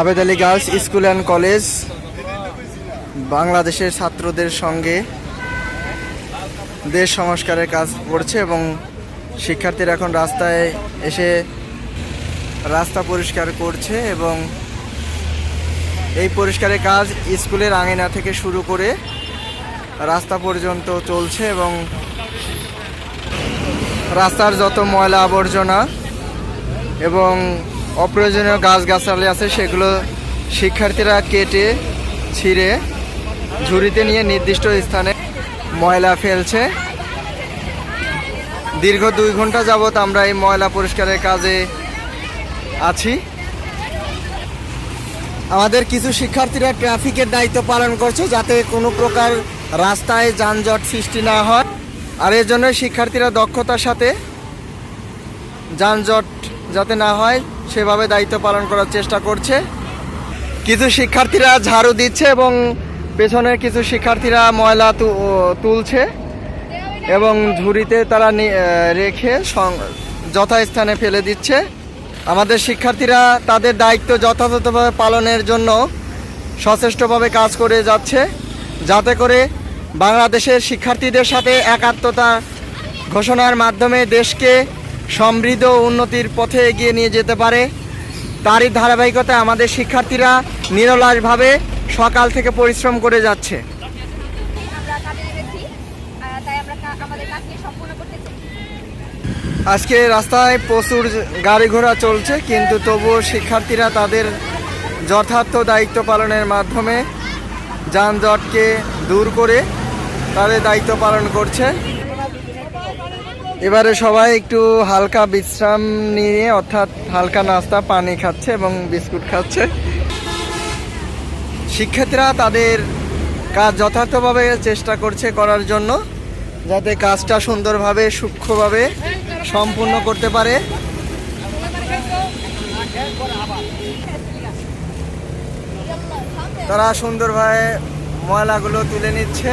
Abed Ali girls school and college, বাংলাদেশের ছাত্রদের সঙ্গে দেশ সংস্কারের কাজ করছে এবং শিক্ষার্থীরা এখন রাস্তায় এসে রাস্তা পরিষ্কার করছে এবং এই পরিষ্কারের কাজ স্কুলের আঙিনা থেকে শুরু করে রাস্তা পর্যন্ত চলছে এবং রাস্তার যত ময়লা আবর্জনা এবং অপ্রয়োজনীয় গাছগাছালি আছে, সেগুলো শিক্ষার্থীরা কেটে, ছিঁড়ে, ঝুড়িতে নিয়ে নির্দিষ্ট স্থানে ময়লা ফেলছে। দীর্ঘ দুই ঘণ্টা যাবৎ আমরা এই ময়লা পরিষ্কারের কাজে আছি। আমাদের কিছু শিক্ষার্থীরা ট্রাফিকের দায়িত্ব পালন করছে যাতে কোনো প্রকার রাস্তায় যানজট সৃষ্টি না হয়। আর এর জন্য শিক্ষার্থীরা দক্ষতার সাথে যানজট যাতে না হয় সেভাবে দায়িত্ব পালন করার চেষ্টা করছে। কিছু শিক্ষার্থীরা ঝাড়ু দিচ্ছে এবং পেছনের কিছু শিক্ষার্থীরা ময়লা তুলছে এবং ঝুড়িতে তারা রেখে যথাস্থানে ফেলে দিচ্ছে। আমাদের শিক্ষার্থীরা তাদের দায়িত্ব যথাযথভাবে পালনের জন্য সচেষ্টভাবে কাজ করে যাচ্ছে, যাতে করে বাংলাদেশের শিক্ষার্থীদের সাথে একাত্মতা ঘোষণার মাধ্যমে দেশকে সমৃদ্ধ উন্নতির পথে এগিয়ে নিয়ে যেতে পারে। তারই ধারাবাহিকতায় আমাদের শিক্ষার্থীরা নিরলাসভাবে সকাল থেকে পরিশ্রম করে যাচ্ছে। আজকে রাস্তায় প্রচুর গাড়ি ঘোড়া চলছে কিন্তু তবুও শিক্ষার্থীরা তাদের যথার্থ দায়িত্ব পালনের মাধ্যমে যানজটকে দূর করে তাদের দায়িত্ব পালন করছে। এবারে সবাই একটু হালকা বিশ্রাম নিয়ে, অর্থাৎ হালকা নাস্তা, পানি খাচ্ছে এবং বিস্কুট খাচ্ছে। শিক্ষার্থীরা তাদের কাজ যথার্থভাবে চেষ্টা করছে করার জন্য, যাতে কাজটা সুন্দরভাবে, সূক্ষ্মভাবে সম্পূর্ণ করতে পারে। তারা সুন্দরভাবে ময়লাগুলো তুলে নিচ্ছে।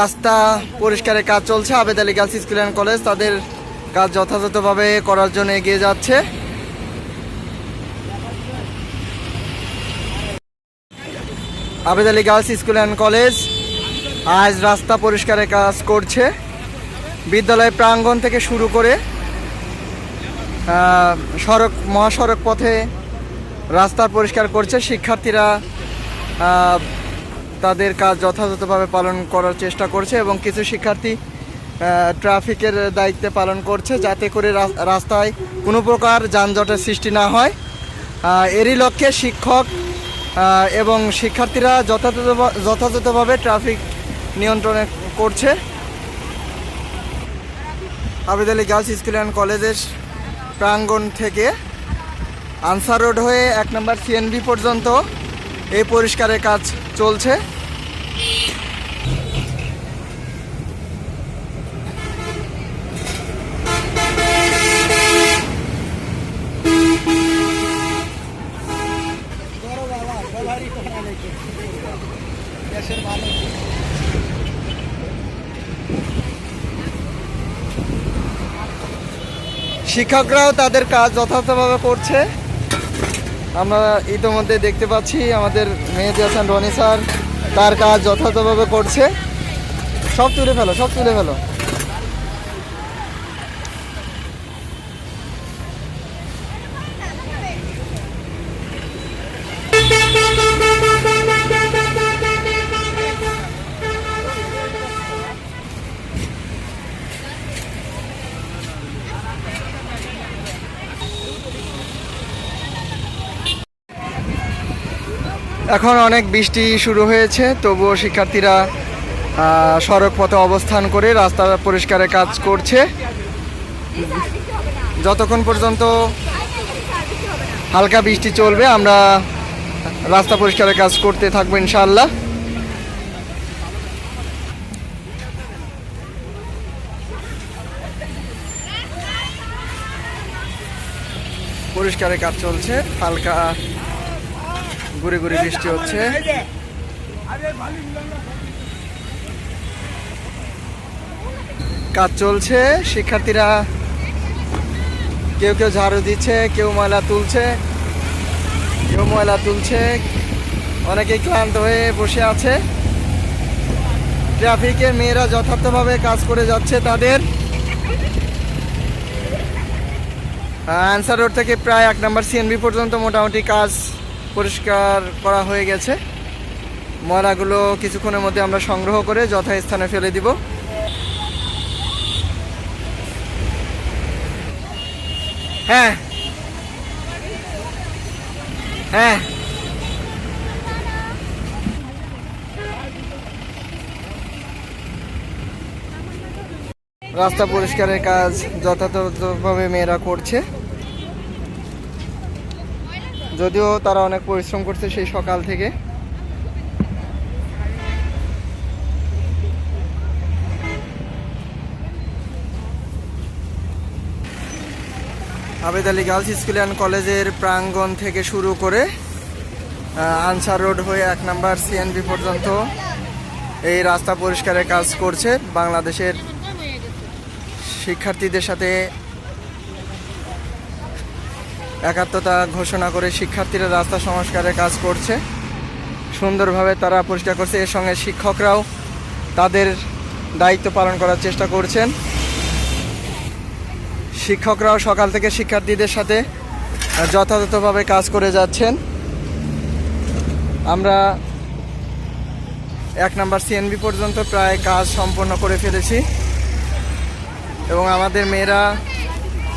রাস্তা পরিষ্কারের কাজ চলছে। Abed Ali girls school and college তাদের কাজ যথাযথভাবে করার জন্য এগিয়ে যাচ্ছে। Abed Ali girls school and college আজ রাস্তা পরিষ্কারের কাজ করছে। বিদ্যালয় প্রাঙ্গণ থেকে শুরু করে সড়ক, মহাসড়ক পথে রাস্তা পরিষ্কার করছে। শিক্ষার্থীরা তাদের কাজ যথাযথভাবে পালন করার চেষ্টা করছে এবং কিছু শিক্ষার্থী ট্রাফিকের দায়িত্বে পালন করছে যাতে করে রাস্তায় কোনো প্রকার যানজটের সৃষ্টি না হয়। এরই লক্ষ্যে শিক্ষক এবং শিক্ষার্থীরা যথাযথ যথাযথভাবে ট্রাফিক নিয়ন্ত্রণে করছে। Abed Ali girls school and কলেজের প্রাঙ্গণ থেকে আনসার রোড হয়ে এক নম্বর সিএনবি পর্যন্ত এই পরিষ্কারের কাজ চলছে। শিক্ষকরাও তাদের কাজ যথাযথভাবে করছে। আমরা ইতিমধ্যে দেখতে পাচ্ছি আমাদের মেহেদি হাসান রনি স্যার, তার কাজ যথাযথভাবে করছে। সব তুলে ফেলো, সব তুলে ফেলো। এখন অনেক বৃষ্টি শুরু হয়েছে, তবুও শিক্ষার্থীরা সড়ক পথে অবস্থান করে রাস্তা পরিষ্কারের কাজ করছে। যতক্ষণ পর্যন্ত হালকা বৃষ্টি চলবে, আমরা রাস্তা পরিষ্কারের কাজ করতে থাকব ইনশাআল্লাহ। পরিষ্কারের কাজ চলছে, হালকা ঘুরে ঘুরে বৃষ্টি হচ্ছে। কাজ চলছে, শিক্ষার্থীরা কেউ কেউ ঝাড়ু দিচ্ছে, কেউ ময়লা তুলছে, কেউ ময়লা তুলছে। অনেকে ক্লান্ত হয়ে বসে আছে। ট্রাফিকে মেয়েরা যথার্থভাবে কাজ করে যাচ্ছে তাদের। আনসার রোড থেকে প্রায় এক নম্বর সিএনবি পর্যন্ত মোটামুটি কাজ পরিষ্কার করা হয়ে গেছে। ময়লাগুলো কিছুক্ষণের মধ্যে আমরা সংগ্রহ করে যথাস্থানে ফেলে দিব। হ্যাঁ। হ্যাঁ। রাস্তা পরিষ্কারের কাজ যথাযথভাবে মেয়েরা করছে। যদিও তারা অনেক পরিশ্রম করছে সেই সকাল থেকে। Abed Ali girls school and কলেজের প্রাঙ্গণ থেকে শুরু করে আনসার রোড হয়ে এক নাম্বার সিএনবি পর্যন্ত এই রাস্তা পরিষ্কারের কাজ করছে। বাংলাদেশের শিক্ষার্থীদের সাথে একাত্মতা ঘোষণা করে শিক্ষার্থীরা রাস্তা সংস্কারের কাজ করছে। সুন্দরভাবে তারা পরিষ্কার করছে। এর সঙ্গে শিক্ষকরাও তাদের দায়িত্ব পালন করার চেষ্টা করছেন। শিক্ষকরাও সকাল থেকে শিক্ষার্থীদের সাথে যথাযথভাবে কাজ করে যাচ্ছেন। আমরা এক নাম্বার সিএনবি পর্যন্ত প্রায় কাজ সম্পন্ন করে ফেলেছি। এবং আমাদের মেয়েরা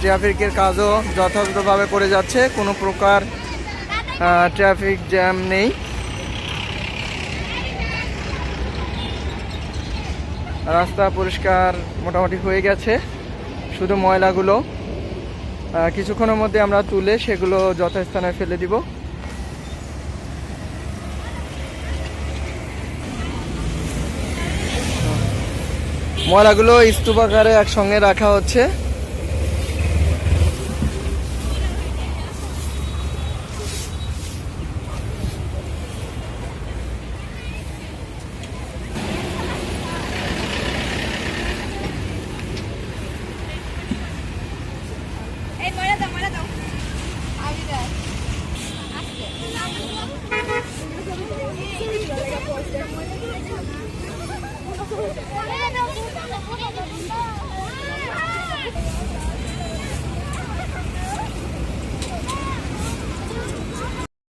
ট্রাফিকের কাজও যথাযথভাবে করে যাচ্ছে, কোনো প্রকার ট্রাফিক জ্যাম নেই। রাস্তা পরিষ্কার মোটামুটি হয়ে গেছে, শুধু ময়লাগুলো। কিছুক্ষণের মধ্যে আমরা তুলে সেগুলো যথাস্থানে ফেলে দিব। ময়লাগুলো স্তূপ আকারে একসঙ্গে রাখা হচ্ছে। Thank you.